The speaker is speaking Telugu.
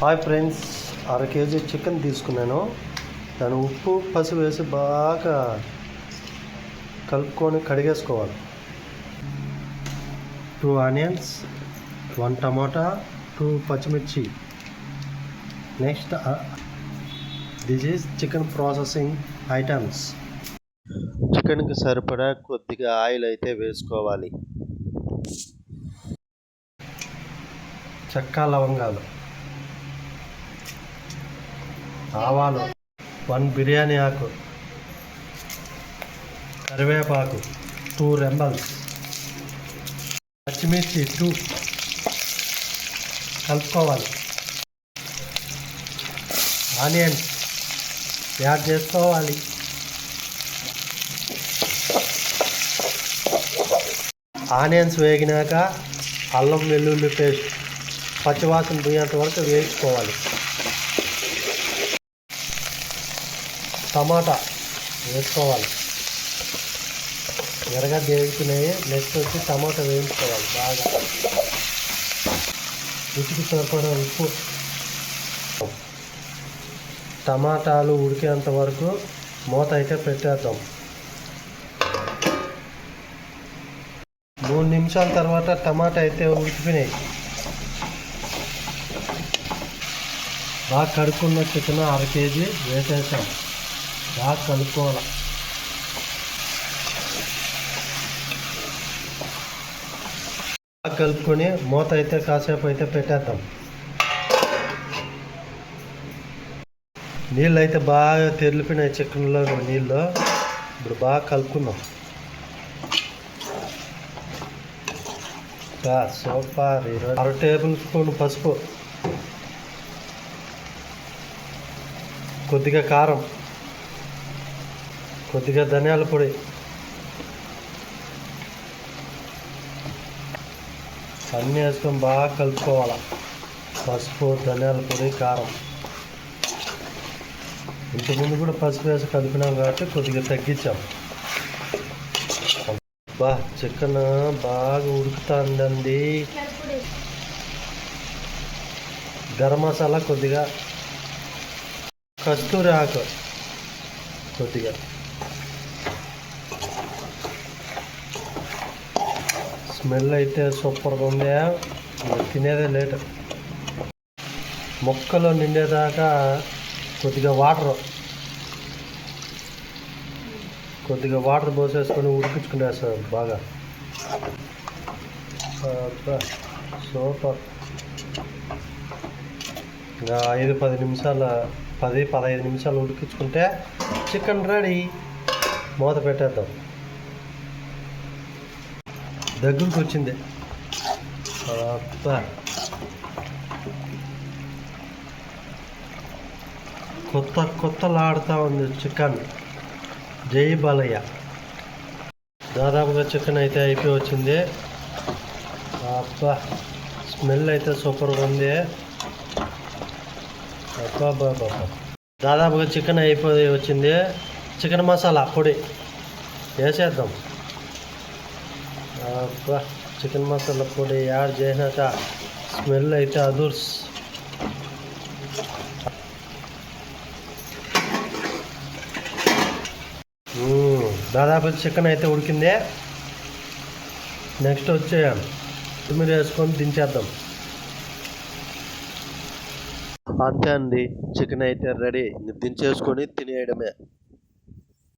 హాయ్ ఫ్రెండ్స్ అర కేజీ చికెన్ తీసుకున్నాను. దాని ఉప్పు పసుపు వేసి బాగా కలుపుకొని కడిగేసుకోవాలి. Two onions one tomato two పచ్చిమిర్చి. Next this is chicken processing items చికెన్కి సరిపడా కొద్దిగా ఆయిల్ అయితే వేసుకోవాలి. చెక్క లవంగాలు. ఆవాలు వన్ బిర్యానీ ఆకు కరివేపాకు టూ రెంబల్స్ పచ్చిమిర్చి టూ కలుపుకోవాలి. ఆనియన్స్ యాడ్ చేసుకోవాలి. ఆనియన్స్ వేగినాక అల్లం వెల్లుల్లి పేస్ట్ పచ్చివాసన పోయేంత వరకు వేసుకోవాలి టమాటా వేసుకోవాలి. ఎర్రగా వేగుతున్నాయి నెక్స్ట్ వచ్చి టమాటా వేయించుకోవాలి బాగా. రుచికి సరిపడే ఉప్పు. టమాటాలు ఉడికేంత వరకు మూత అయితే పెట్టేద్దాం. మూడు నిమిషాల తర్వాత టమాటా అయితే ఉడికిపోయినాయి. బాగా కడుక్కున్న చికెన్ అర కేజీ వేసేసాం. బాగా కలుపుకోవాలి. బాగా కలుపుకొని మూత అయితే కాసేపు అయితే పెట్టేద్దాం. నీళ్ళు అయితే బాగా తెరిపినాయి చికెన్లో నీళ్ళు. ఇప్పుడు బాగా కలుపుకుందాం. సూపర్ ఈరోజు అర టేబుల్ స్పూన్ పసుపు. కొద్దిగా కారం. కొద్దిగా ధనియాల పొడి. అన్నీ వేసుకొని బాగా కలుపుకోవాలి. పసుపు ధనియాల పొడి కారం. ఇంతకుముందు కూడా పసుపు వేసి కలిపినాం కాబట్టి కొద్దిగా తగ్గించాం. బా చికెన్ బాగా ఉడుకుతుందండి. గరం మసాలా కొద్దిగా. కస్తూరి ఆకు కొద్దిగా. స్మెల్ అయితే సూపర్గా ఉంది తినేదే లేట్. మొక్కలో నిండేదాకా కొద్దిగా వాటర్. కొద్దిగా వాటర్ పోసేసుకొని ఉడికించుకునేస్తారు బాగా. సూపర్. ఇంకా ఐదు పది నిమిషాల పది పదహైదు నిమిషాలు ఉడికించుకుంటే చికెన్ రెడీ. మూత పెట్టేద్దాం. దగ్గరకు వచ్చింది. అబ్బా. కొత్త కొత్తలాడుతూ ఉంది చికెన్. జై బాలయ్య. దాదాపుగా చికెన్ అయితే అయిపోయి వచ్చింది. అబ్బా. స్మెల్ అయితే సూపర్గా ఉంది. అబ్బా బాబా దాదాపుగా చికెన్ అయిపోయి వచ్చింది. చికెన్ మసాలా పొడి. వేసేద్దాం. అబ్బా చికెన్ మసాలా పొడి యాడ్ చేసినాక స్మెల్ అయితే అదుర్స్. దాదాపు చికెన్ అయితే ఉడికింది. నెక్స్ట్ వచ్చే కొత్తిమీర వేసుకొని దించేద్దాం. అంతే అండి చికెన్ అయితే రెడీ. దించేసుకొని తినేయడమే.